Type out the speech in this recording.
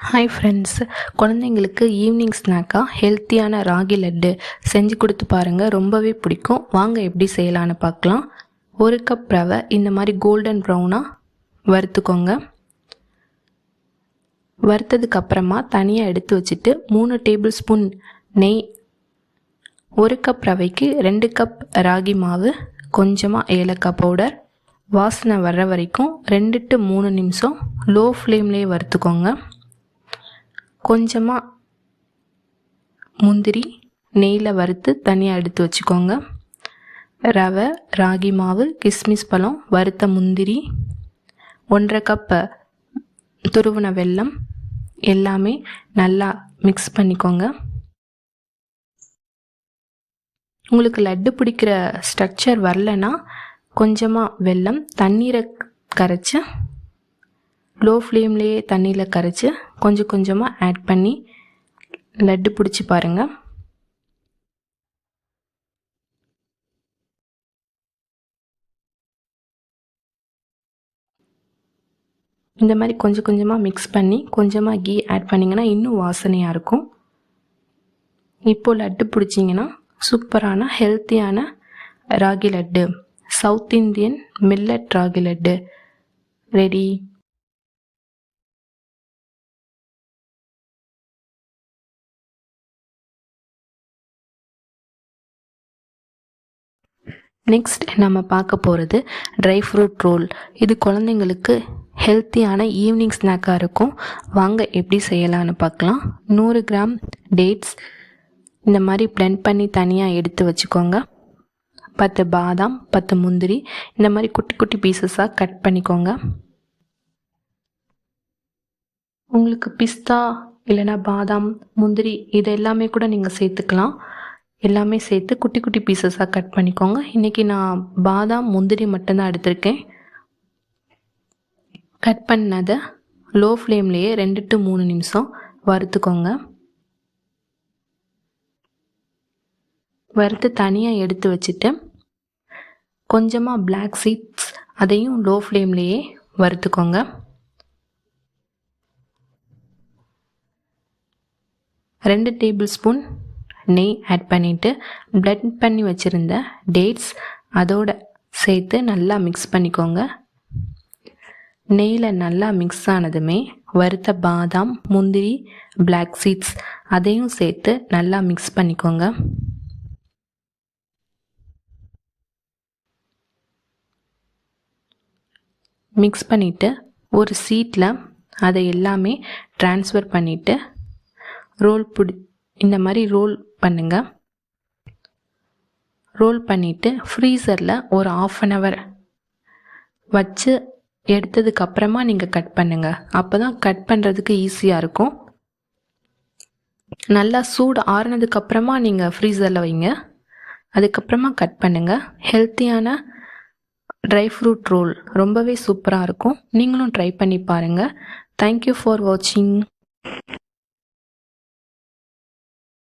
Hi friends குழந்தைங்களுக்கு evening ஸ்நாக்காக ஹெல்த்தியான ராகி லட்டு செஞ்சு கொடுத்து பாருங்கள் ரொம்பவே பிடிக்கும். வாங்க எப்படி செய்யலான்னு பார்க்கலாம். ஒரு கப் ரவை இந்த மாதிரி கோல்டன் ப்ரௌனாக வறுத்துக்கோங்க. வறுத்ததுக்கு அப்புறமா தனியாக எடுத்து வச்சுட்டு மூணு டேபிள் ஸ்பூன் நெய் ஒரு கப் ரவைக்கு ரெண்டு கப் ராகி மாவு கொஞ்சமாக ஏலக்காய் பவுடர் வாசனை வர்ற வரைக்கும் ரெண்டு டு மூணு நிமிஷம் லோ ஃப்ளேம்லேயே வறுத்துக்கோங்க. கொஞ்சமாக முந்திரி நெய்யில் வறுத்து தனியாக எடுத்து வச்சுக்கோங்க. ரவை ராகி மாவு கிஸ்மிஸ் பழம் வறுத்த முந்திரி ஒன்றரை கப்பு துருவின வெல்லம் எல்லாமே நல்லா மிக்ஸ் பண்ணிக்கோங்க. உங்களுக்கு லட்டு பிடிக்கிற ஸ்ட்ரக்சர் வரலன்னா கொஞ்சமாக வெல்லம் தண்ணீரை கரைச்சி லோ ஃப்ளேம்லேயே தண்ணியில் கரைச்சி கொஞ்சம் கொஞ்சமாக ஆட் பண்ணி லட்டு பிடிச்சி பாருங்கள் இந்த மாதிரி கொஞ்சம் கொஞ்சமாக மிக்ஸ் பண்ணி கொஞ்சமாக கீ ஆட் பண்ணிங்கன்னா இன்னும் வாசனையாக இருக்கும். இப்போது லட்டு பிடிச்சிங்கன்னா சூப்பரான ஹெல்த்தியான ragi laddu. South Indian millet ragi laddu. Ready next நம்ம பார்க்க போகிறது ட்ரை ஃப்ரூட் ரோல் இது குழந்தைங்களுக்கு ஹெல்த்தியான ஈவினிங் ஸ்நாக்காக இருக்கும். வாங்க எப்படி செய்யலான்னு பார்க்கலாம். நூறு கிராம் டேட்ஸ் இந்த மாதிரி பிளெண்ட் பண்ணி தனியாக எடுத்து வச்சுக்கோங்க. பத்து பாதாம் பத்து முந்திரி. இந்த மாதிரி குட்டி குட்டி பீசஸாக கட் பண்ணிக்கோங்க. உங்களுக்கு பிஸ்தா இல்லைனா பாதாம் முந்திரி இது எல்லாமே கூட நீங்கள் சேர்த்துக்கலாம். எல்லாமே சேர்த்து குட்டி குட்டி பீசஸாக கட் பண்ணிக்கோங்க. இன்றைக்கி நான் பாதாம் முந்திரி மட்டும்தான் எடுத்திருக்கேன். கட் பண்ணதை லோ ஃப்ளேம்லேயே ரெண்டு டு மூணு நிமிஷம் வறுத்துக்கோங்க. வறுத்து தனியாக எடுத்து வச்சுட்டு கொஞ்சமாக பிளாக் சீட்ஸ் அதையும் லோ ஃப்ளேம்லேயே வறுத்துக்கோங்க. ரெண்டு டேபிள் ஸ்பூன் நெய் ஆட் பண்ணிவிட்டு பிளெண்ட் பண்ணி வச்சுருந்த டேட்ஸ் அதோட சேர்த்து நல்லா மிக்ஸ் பண்ணிக்கோங்க. நெய்யில் நல்லா மிக்ஸ் ஆனதுமே வறுத்த பாதாம் முந்திரி பிளாக் சீட்ஸ் அதையும் சேர்த்து நல்லா மிக்ஸ் பண்ணிக்கோங்க. மிக்ஸ் பண்ணிவிட்டு ஒரு சீட்டில் அதை எல்லாமே ட்ரான்ஸ்ஃபர் பண்ணிவிட்டு ரோல் பிடி இந்த மாதிரி ரோல் பண்ணுங்கள் ரோல் பண்ணிவிட்டு ஃப்ரீசரில் ஒரு ஆஃப் அன் ஹவர் வச்சு எடுத்ததுக்கப்புறமா நீங்கள் கட் பண்ணுங்கள் அப்போ தான் கட் பண்ணுறதுக்கு ஈஸியாக இருக்கும். நல்லா சூடு ஆறுனதுக்கப்புறமா நீங்கள் ஃப்ரீசரில் வைங்க. அதுக்கப்புறமா கட் பண்ணுங்கள் ஹெல்த்தியான ட்ரை ஃப்ரூட் ரோல் ரொம்பவே சூப்பராக இருக்கும். நீங்களும் ட்ரை பண்ணி பாருங்கள் தேங்க்யூ ஃபார் வாட்சிங்